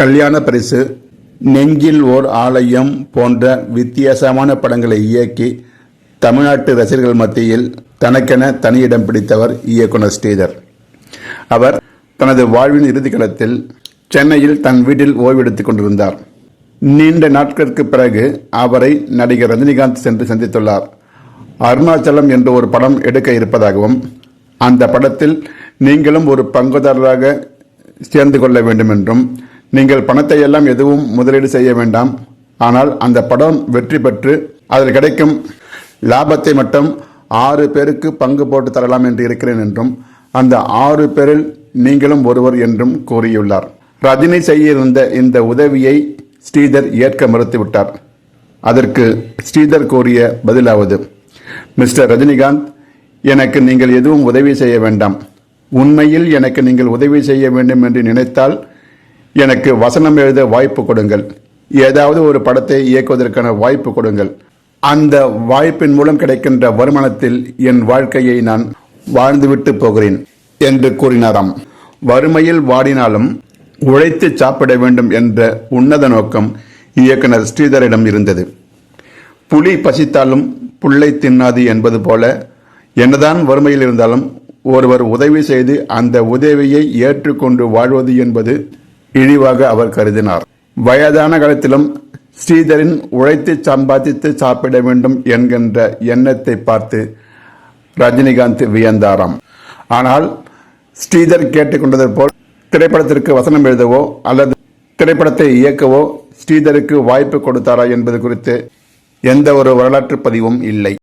கல்யாண பரிசு நெஞ்சில் ஓர் ஆலயம் போன்ற வித்தியாசமான படங்களை இயக்கி தமிழ்நாட்டு ரசிகர்கள் மத்தியில் தனக்கென தனியிடம் பிடித்தவர் இயக்குனர் ஸ்ரீதர். அவர் தனது வாழ்வின் இறுதிக்கலத்தில் சென்னையில் தன் வீட்டில் ஓய்வெடுத்துக் கொண்டிருந்தார். நீண்ட நாட்களுக்கு பிறகு அவரை நடிகர் ரஜினிகாந்த் சென்று சந்தித்துள்ளார். அருணாச்சலம் என்ற ஒரு படம் எடுக்க இருப்பதாகவும் அந்த படத்தில் நீங்களும் ஒரு பங்குதாரராக சேர்ந்து கொள்ள வேண்டும் என்றும் நீங்கள் பணத்தை எல்லாம் எதுவும் முதலீடு செய்ய வேண்டாம். ஆனால் அந்த படம் வெற்றி பெற்று அதில் கிடைக்கும் லாபத்தை மட்டும் ஆறு பேருக்கு பங்கு போட்டு தரலாம் என்று இருக்கிறேன் என்றும் அந்த ஆறு பேரில் நீங்களும் ஒருவர் என்றும் கூறியுள்ளார். ரஜினி செய்யிருந்த இந்த உதவியை ஸ்ரீதர் ஏற்க மறுத்துவிட்டார். அதற்கு ஸ்ரீதர் கூறிய பதிலாவது மிஸ்டர் ரஜினிகாந்த் எனக்கு நீங்கள் எதுவும் உதவி செய்ய வேண்டாம். உண்மையில் எனக்கு நீங்கள் உதவி செய்ய வேண்டும் என்று நினைத்தால் எனக்கு வசனம் எழுத வாய்ப்பு கொடுங்கள். ஏதாவது ஒரு படத்தை இயக்குவதற்கான வாய்ப்பு கொடுங்கள். அந்த வாய்ப்பின் மூலம் கிடைக்கின்ற வருமானத்தில் என் வாழ்க்கையை நான் வாழ்ந்துவிட்டு போகிறேன் என்று கூறினாராம். வறுமையில் வாடினாலும் உழைத்து சாப்பிட வேண்டும் என்ற உன்னத நோக்கம் இயக்குனர் ஸ்ரீதரிடம் இருந்தது. புலி பசித்தாலும் புல்லை தின்னாது என்பது போல என்னதான் வறுமையில் இருந்தாலும் ஒருவர் உதவி செய்து அந்த உதவியை ஏற்றுக்கொண்டு வாழ்வது என்பது இழிவாக அவர் கருதினார். வயதான காலத்திலும் ஸ்ரீதரின் உழைத்து சம்பாதித்து சாப்பிட வேண்டும் என்கின்ற எண்ணத்தை பார்த்து ரஜினிகாந்த் வியந்தாராம். ஆனால் ஸ்ரீதர் கேட்டுக்கொண்டது போல் திரைப்படத்திற்கு வசனம் எழுதவோ அல்லது திரைப்படத்தை இயக்கவோ ஸ்ரீதருக்கு வாய்ப்பு கொடுத்தாரா என்பது குறித்து எந்த ஒரு வரலாற்று பதிவும் இல்லை.